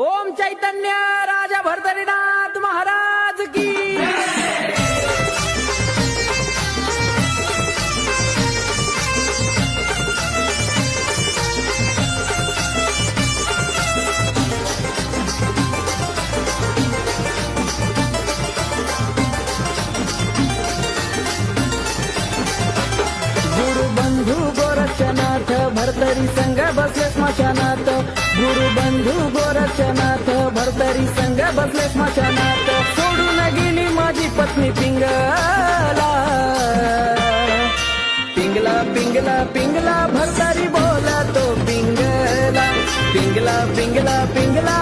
ओम चैतन्य राजा भरतरीनाथ महाराज की। गुरु बंधू गोरक्षनाथ भरतरी स्मशानात गुरु बंधू गोरक्षनाथ भरतरी संघ बसले स्मशानात. सोडून गेली माझी पत्नी पिंगला. पिंगला पिंगला पिंगला भरतारी बोला तो पिंगला. पिंगला पिंगला पिंगला